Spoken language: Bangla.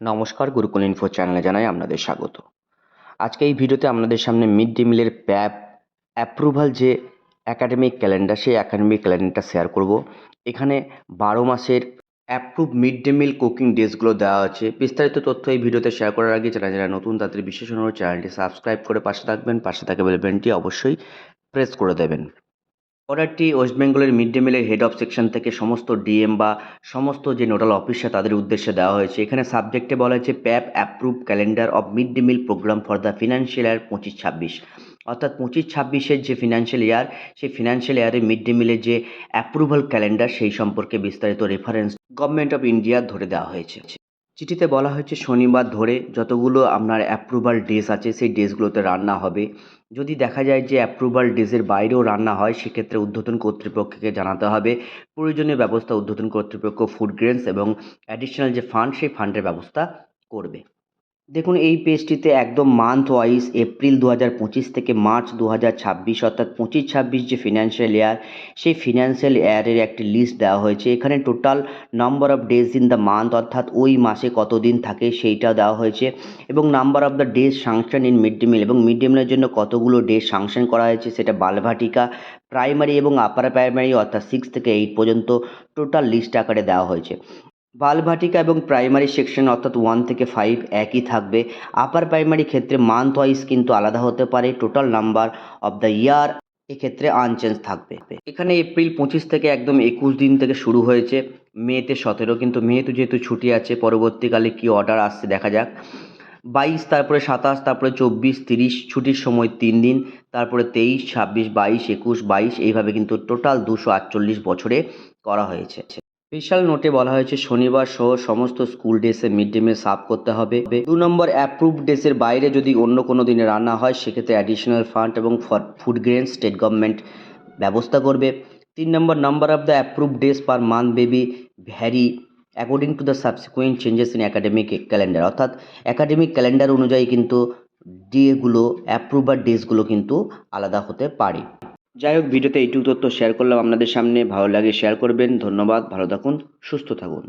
নমস্কার গুরুকুল ইনফো চ্যানেলে জানাই আপনাদের স্বাগত। আজকে এই ভিডিওতে আপনাদের সামনে মিড ডে মিলের প্যাপ অ্যাপ্রুভাল যে একাডেমিক ক্যালেন্ডার সেই একাডেমিক ক্যালেন্ডারটা শেয়ার করব। এখানে বারো মাসের approve mid day meal cooking ডেজগুলো দেওয়া আছে। বিস্তারিত তথ্য এই ভিডিওতে শেয়ার করার আগে যারা যারা নতুন, তাদের বিশেষ অনুরোধ চ্যানেলটি সাবস্ক্রাইব করে পাশে থাকবেন, পাশে থাকা বেলবেনটি অবশ্যই প্রেস করে দেবেন। অর্ডারটি ওয়েস্ট বেঙ্গলের মিড ডে মিলের হেড অফ সেকশন থেকে সমস্ত ডিএম বা সমস্ত যে নোডাল অফিসার তাদের উদ্দেশ্যে দেওয়া হয়েছে। এখানে সাবজেক্টে বলা হয়েছে PAB approve calendar of mid day meal programme for the financial year পঁচিশ ছাব্বিশ অর্থাৎ পঁচিশ ছাব্বিশের যে ফিনান্সিয়াল ইয়ার সেই ফিনান্সিয়াল ইয়ারে মিড ডে মিলের যে অ্যাপ্রুভাল ক্যালেন্ডার সেই সম্পর্কে বিস্তারিত রেফারেন্স গভর্নমেন্ট অফ ইন্ডিয়া ধরে দেওয়া হয়েছে। চিঠিতে বলা হয়েছে, শনিবার ধরে যতগুলো আপনার অ্যাপ্রুভাল ডেজ আছে, সেই ডেজগুলোতে রান্না হবে। যদি দেখা যায় যে অ্যাপ্রুভাল ডেজের বাইরেও রান্না হয়, সেক্ষেত্রে ঊর্ধ্বতন কর্তৃপক্ষকে জানাতে হবে। প্রয়োজনীয় ব্যবস্থা ঊর্ধ্বতন কর্তৃপক্ষ ফুড গ্রেন্স এবং অ্যাডিশনাল যে ফান্ড সেই ফান্ডের ব্যবস্থা করবে। দেখুন, এই পেজটিতে একদম মান্থ ওয়াইজ এপ্রিল দু হাজার পঁচিশ থেকে মার্চ দু হাজার ছাব্বিশ, অর্থাৎ পঁচিশ ছাব্বিশ যে ফিনান্সিয়াল ইয়ার সেই ফিনান্সিয়াল ইয়ারের একটি লিস্ট দেওয়া হয়েছে। এখানে total number of days in the month অর্থাৎ ওই মাসে কতদিন থাকে সেইটা দেওয়া হয়েছে। এবং number of the days sanction in mid day meal এবং মিড ডে মিলের জন্য কতগুলো ডেজ সাংশন করা হয়েছে সেটা বালভাটিকা প্রাইমারি এবং আপার প্রাইমারি অর্থাৎ সিক্স থেকে এইট পর্যন্ত টোটাল লিস্ট আকারে দেওয়া হয়েছে। বালভাটিকা এবং প্রাইমারি সেকশন অর্থাৎ ওয়ান থেকে ফাইভ একই থাকবে। আপার প্রাইমারি ক্ষেত্রে মান্থ ওয়াইজ কিন্তু আলাদা হতে পারে। Total number of the year এক্ষেত্রে আনচেঞ্জ থাকবে। এখানে এপ্রিল পঁচিশ থেকে একদম একুশ দিন থেকে শুরু হয়েছে। মেতে সতেরো কিন্তু মেতে যেহেতু ছুটি আছে, পরবর্তীকালে কি অর্ডার আসছে দেখা যাক। বাইশ, তারপরে সাতাশ, তারপরে চব্বিশ, তিরিশ, ছুটির সময় তিন দিন, তারপরে তেইশ, ছাব্বিশ, বাইশ, একুশ, বাইশ, এইভাবে কিন্তু টোটাল দুশো আটচল্লিশ বছরে করা হয়েছে। স্পেশাল নোটে বলা হয়েছে, শনিবার সহ সমস্ত স্কুল ডেসে মিড ডে মিল সার্ভ করতে হবে। দু নম্বর অ্যাপ্রুভ ডেসের বাইরে যদি অন্য কোনো দিনে রান্না হয়, সেক্ষেত্রে অ্যাডিশনাল ফান্ড এবং for food grain state government ব্যবস্থা করবে। তিন নম্বর number of the approve days per month maybe vary according to the subsequent changes in academic calendar অর্থাৎ অ্যাকাডেমিক ক্যালেন্ডার অনুযায়ী কিন্তু ডেগুলো অ্যাপ্রুভার ডেসগুলো কিন্তু আলাদা হতে পারে। যাই হোক, ভিডিওতে এইটুকু তথ্য শেয়ার করলাম। আপনাদের সামনে ভালো লাগে শেয়ার করবেন। ধন্যবাদ, ভালো থাকুন, সুস্থ থাকুন।